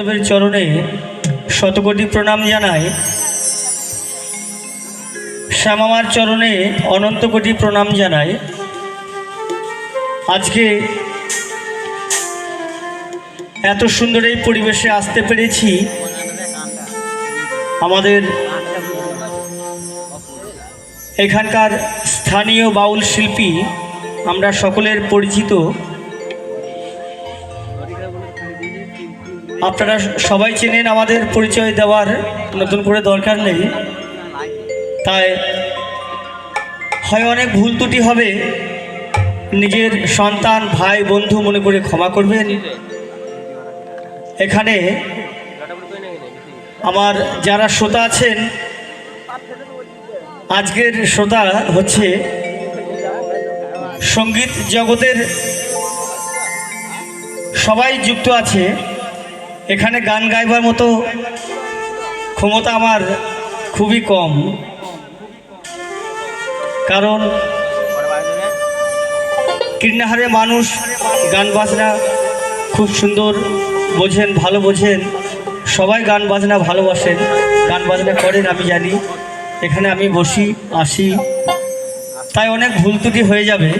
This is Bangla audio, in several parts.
দেবের চরণে শতকোটি প্রণাম জানাই। শ্যামামার চরণে অনন্ত কোটি প্রণাম জানাই। আজকে এত সুন্দর এই পরিবেশে আসতে পেরেছি। আমাদের এখানকার স্থানীয় বাউল শিল্পী, আমরা সকলের পরিচিত। আপনারা সবাই চেনেন, আমাদের পরিচয় দেওয়ার নতুন করে দরকার নেই। তাই হয় অনেক ভুল ত্রুটি হবে, নিজের সন্তান, ভাই, বন্ধু মনে করে ক্ষমা করবেন। এখানে আমার যারা শ্রোতা আছেন, আজকের শ্রোতা হচ্ছে সংগীত জগতের সবাই যুক্ত আছে। এখানে গান গাইবার মতো ক্ষমতা আমার খুবই কম। কারণ কীর্ণাহারে মানুষ গান বাজনা খুব সুন্দর বোঝেন, ভালো বোঝেন। সবাই গান বাজনা ভালোবাসেন, গান বাজনা করেন আমি জানি। এখানে আমি বসি, আসি। তাই অনেক ভুল ত্রুটি হয়ে যাবে।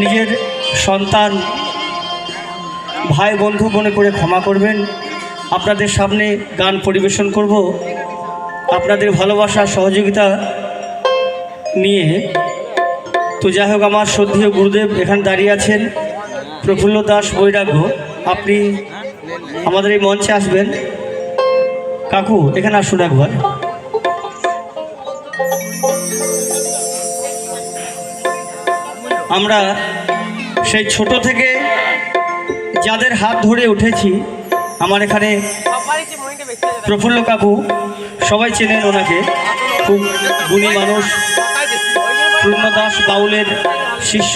নিজের সন্তান ভাই বন্ধু মনে করে ক্ষমা করবেন। আপনাদের সামনে গান পরিবেশন করব। আপনাদের ভালোবাসা, সহযোগিতা নিয়ে। তো যাই হোক, আমার শ্রদ্ধেয় গুরুদেব এখানে দাঁড়িয়ে আছেন। প্রফুল্ল দাস বৈরাগ্য, আপনি আমাদের এই মঞ্চে আসবেন। কাকু, এখানে আসুন একবার। আমরা সেই ছোট থেকে যাদের হাত ধরে উঠেছি, আমার এখানে প্রফুল্ল কাকু, সবাই চেনেন ওনাকে। খুব গুণী মানুষ পূর্ণ দাস বাউলের শিষ্য,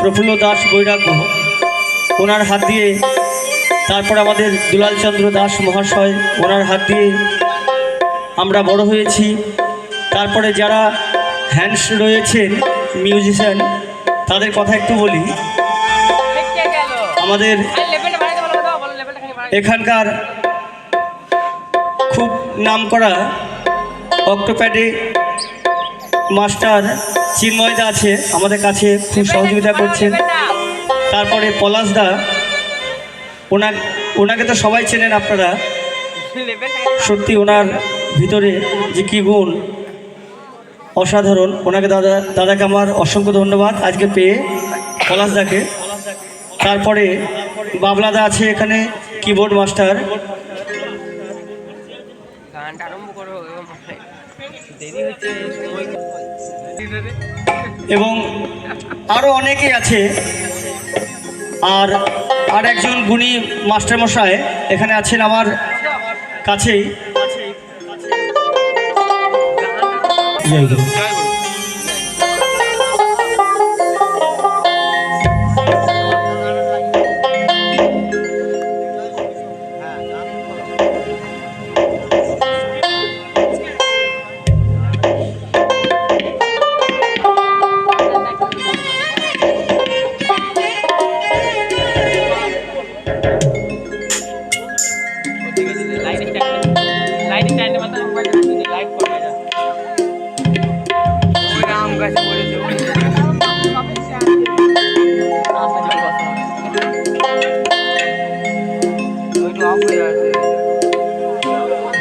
প্রফুল্ল দাস বৈরাগ্য। ওনার হাত দিয়ে তারপর আমাদের দুলালচন্দ্র দাস মহাশয়, ওনার হাত দিয়ে আমরা বড় হয়েছি। তারপরে যারা হ্যান্ডস রয়েছেন মিউজিশিয়ান তাদের কথা একটু বলি। আমাদের এখানকার খুব নামকরা অক্টোপ্যাডে মাস্টার চিন্ময়দা আছে আমাদের কাছে খুব সহযোগিতা করছেন। তারপরে পলাশদা ওনা ওনাকে তো সবাই চেনেন আপনারা। সত্যি ওনার ভিতরে যে কী গুণ অসাধারণ। ওনাকে দাদা দাদাকে আমার অসংখ্য ধন্যবাদ আজকে পেয়ে পলাশদাকে তারপরে বাবলাদা আছে এখানে কিবোর্ড মাস্টার এবং আরও অনেকেই আছে। আর আর একজন গুণী মাস্টারমশাই এখানে আছেন আমার কাছেই।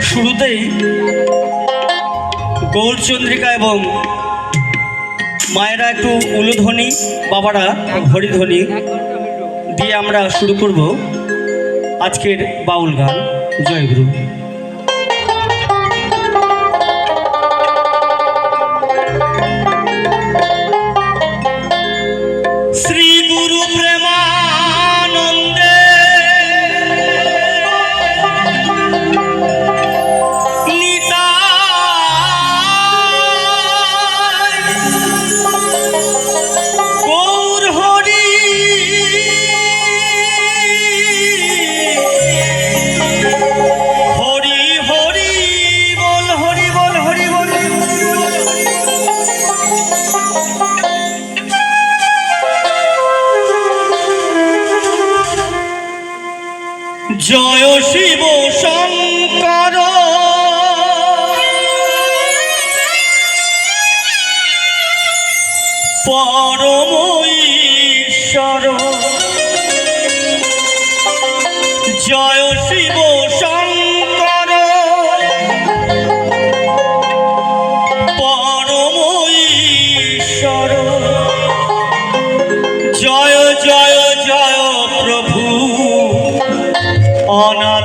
শুরুতেই গৌরচন্দ্রিকা এবং মায়েরা একটু উলুধ্বনি বাবারা হরিধ্বনি দিয়ে আমরা শুরু করব আজকের বাউল গান। জয়গুরু পরম ঈশ্বর জয় শিব শঙ্কর। পরম ঈশ্বর জয় জয় জয় প্রভু। অনাথের